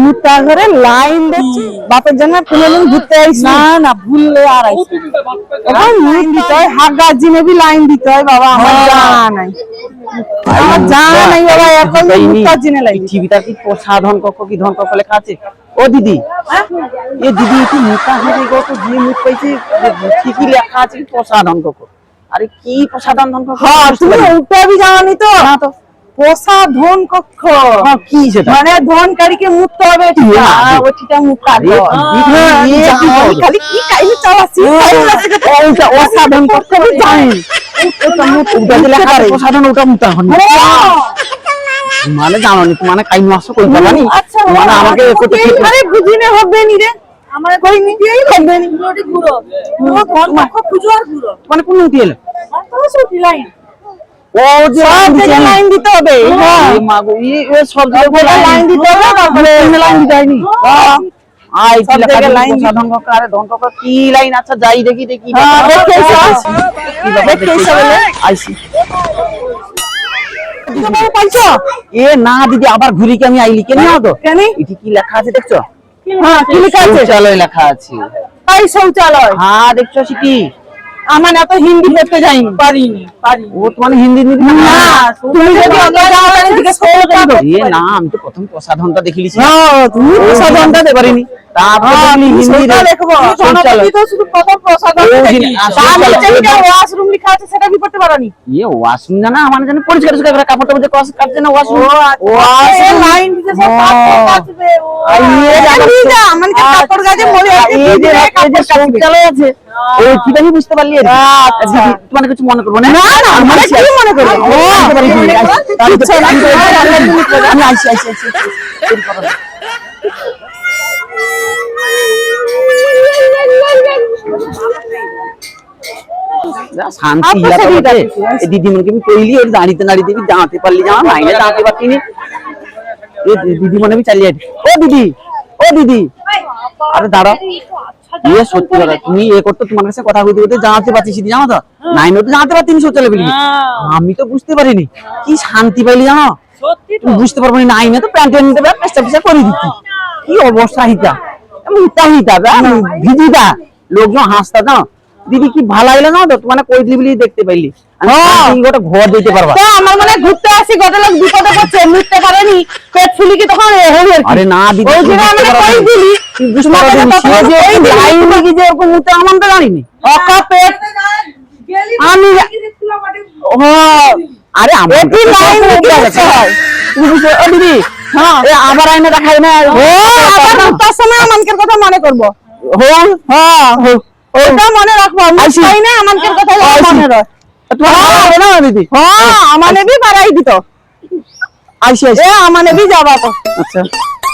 মুতা ঘরে লাইন দেখছি বাপের জন্য কোনোদিন ঘুরতে আইছি না। না ভুললে আর আইছি এখন লাইন দিতে হয় হাগা জিনেবি লাইন দিতে হয় বাবা আমার জানা নাই। আমার জানা নাই বাবা এখন মুতা জিনে লাইন পৃথিবীটা কি প্রসাধন কক্ষ কি ধন কক্ষ লেখা আছে? ও দিদি। এ দিদি একটু মোটা হয়ে গো তো যে মুখ পাইছে ঠিকই লেখা আছে প্রসাধন কক্ষ। আরে কি প্রসাধন ধন কক্ষ হ্যাঁ তুমি ওটা বি জানি তো। না তো। পোষা ধন কক্ষ কি সেটা? মানে ধনকারীকে মুততে হবে ওইটা মুক্তা? খালি কি কাইলে চালাচ্ছি ওটা অসাধন কক্ষ আমি জানি। মানে জানো নি মানে কাই মাস কই পাবানি আচ্ছা মানে আমাকে আরে বুঝিনে হবে নি রে। আমার কই নি দিয়েই হবে নি পুরোটি ঘুরো ধন কক্ষ পুজো আর ঘুরো। মানে কোন দিল আর তো ছুটি লাইন ও যে লাইন দিতে হবে হ্যাঁ এ ই সব জায়গায় লাইন দিতে হবে, তারপরে লাইন দিতে হয়নি হ্যাঁ। আই সব কি লেখা জায়গায় লাইন লাইন দিতে- সাধন কক্ষ আরে ধন কি লাইন আচ্ছা যাই দেখি দেখি হ্যাঁ, দেখে এসো। কি ব্যাপার দেখে দেখি এসো বলে। আইসি এ না দিদি আবার ঘুরি কি আমি আইলি কেন না তো কেন এটি কি লেখা আছে দেখছ হ্যাঁ কি লেখা আছে লেখা আছে তাই শৌচালয় হ্যাঁ দেখছ সেটি আমার এত হিন্দি পড়তে যাইনি। পারিনি পারি ও তো মানে হিন্দি নিদি না না তুমি যদি অন্য যাও তাহলে জিজ্ঞেস করো তো? এ না আমি তো প্রথম প্রসাধনটা দেখিলিছি হ্যাঁ, তুমি প্রসাধনটা দেখতে পারিনি তারপরে আমি হিন্দি দেখব জনপতি তো শুধু প্রথম প্রসাধন দেখি। তার নিচে ওয়াশরুম লেখা আছে সেটা কি পড়তে পারোনি? ইয়ে ওয়াশরুম জানা আমার জানি পরিষ্কার টরিষ্কার করে কাপড় টাপড় কস কাটছে না ওয়াশরুম এই লাইন দিতে সব কাপড় কাচবে, ও। এই যে এই যে মানে কাপড় কাচে মরে আছে, এই যে এই যে আছে ওই কি জানি বুঝতে পারলি। আচ্ছা। তোমার কিছু মনে করব না না, না, মানে কি মনে করব? ও, আমি তো- হ্যাঁ, আল্লাহ শান্তি দিদিমণিকে আমি কইলি ওর দাঁড়িতে দাঁড়িয়ে দেখি দাঁড়াতে পারলি জামা মাইনে দাঁড়াতে পারতি নি। এই দি- দিদি আমি চালিয়ে ও দিদি ও দিদি। আরে দাঁড়াও। ইয়ে সত্যি কথা তুমি এ করতে তোমার কাছে কথা কইতে কইতে জানাতে পারছিস জানো তো? নাইনে তো জানাতে পারতিনি শৌচালয় বলি আমি তো বুঝতে পারিনি। কি শান্তি পাইলি জানো? তুমি বুঝতে পারব না নাইনে তো প্যান্ট নিতে পারে পেস্টা পেস্টা করে দিচ্ছি কি অবস্থা হিতা? মুতা হিতা ভিজিতা। লোকজন হাসতা জানো? দিদি কি ভালো লাগল না তো? মানে কই দিলি বলি দেখতে পাইলি। আমি শান্তি গোটা ঘর দিতে পারবা। তো আমার মানে ঘুরতে আসি গত লোক বিপদে পড়ছে মিটতে পারেনি। পেট ফুলি কি তখন হবে আর আরে না দিদি ওই বুঝতে আমি কই দিলি তোমার নি, কাছে যে দিলি। লাইন নাকি যে এরকম মুতে আমার তো জানিনি। অকা পেট। আমি ও আরে আমার এটি লাইন বুঝতে হয়। তুমি বুঝতে ও দিদি হ্যাঁ। এ আবার আইনা দেখাই না। ও আবার মুতার সময় আমানকের কথা মনে করব। হোল হ্যাঁ। ওটা মনে রাখব। মুতাই না আমানকের কথা। মনে রাখ তোমার না দিদি? হ্যাঁ আমানে বি বাড়াই দিত। আইসি আইসি। এ আমানে বি যাবা তো। আচ্ছা।